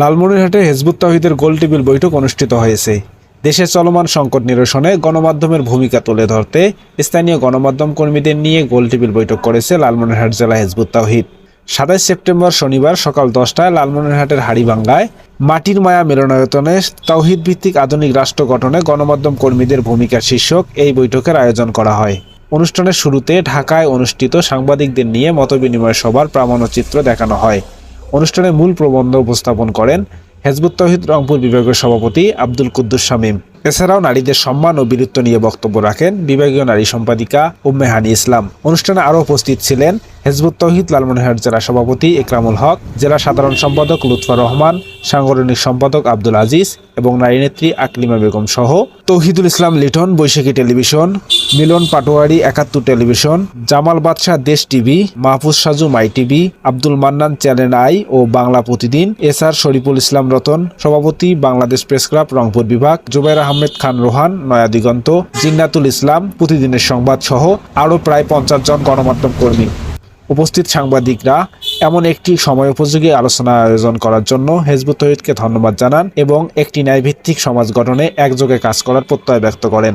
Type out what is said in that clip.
লালমনিরহাটে হেজবুত তাহিদের গোল টেবিল বৈঠক অনুষ্ঠিত হয়েছে। দেশে চলমান সংকট নিরসনে গণমাধ্যমের ভূমিকা তুলে ধরতে স্থানীয় গণমাধ্যম কর্মীদের নিয়ে গোল টেবিল বৈঠক করেছে লালমনিরহাট জেলা হেজবুত তাহিদ সাতাইশ সেপ্টেম্বর শনিবার সকাল দশটায় লালমনিরহাটের হাড়িভাঙ্গায় মাটির মায়া মিলনায়তনে তাওহিদ ভিত্তিক আধুনিক রাষ্ট্র গঠনে গণমাধ্যম কর্মীদের ভূমিকা শীর্ষক এই বৈঠকের আয়োজন করা হয়। অনুষ্ঠানের শুরুতে ঢাকায় অনুষ্ঠিত সাংবাদিকদের নিয়ে মতবিনিময় সভার প্রামাণ্যচিত্র দেখানো হয়। অনুষ্ঠানে মূল প্রবন্ধ উপস্থাপন করেন হেজবুত তহিদ রংপুর বিভাগের সভাপতি আব্দুল কুদ্দুস শামীম। এছাড়াও নারীদের সম্মান ও বীরত্ব নিয়ে বক্তব্য রাখেন বিভাগীয় নারী সম্পাদিকা উম্মে হানি ইসলাম। অনুষ্ঠানে আরও উপস্থিত ছিলেন হেজবুত তহিদ লালমনিরহাট জেলা সভাপতি ইকরামুল হক, জেলা সাধারণ সম্পাদক লুৎফা রহমান, সাংগঠনিক সম্পাদক আব্দুল আজিজ এবং নারী নেত্রী আকলিমা বেগম সহ Tauhidul Islam Liton, Baishakhi television, Milan Patwari Ekattor television, Jamal Badshah Desh TV, Mahfuz Saju my TV, Abdul Mannan channel I O Bangla Pratidin, S R Shariful Islam Ratan, সভাপতি বাংলাদেশ প্রেস ক্লাব, রংপুর বিভাগ, জুবাইর আহমেদ খান রোহান, নয়া দিগন্ত, জিন্নাতুল ইসলাম, প্রতিদিনের সংবাদ সহ আরও প্রায় পঞ্চাশ জন গণমাধ্যম কর্মী। উপস্থিত সাংবাদিকরা এমন একটি সময় উপযোগী আলোচনা আয়োজন করার জন্য হেজবুত তহিদকে ধন্যবাদ জানান এবং একটি ন্যায়ভিত্তিক সমাজ গঠনে একযোগে কাজ করার প্রত্যয় ব্যক্ত করেন।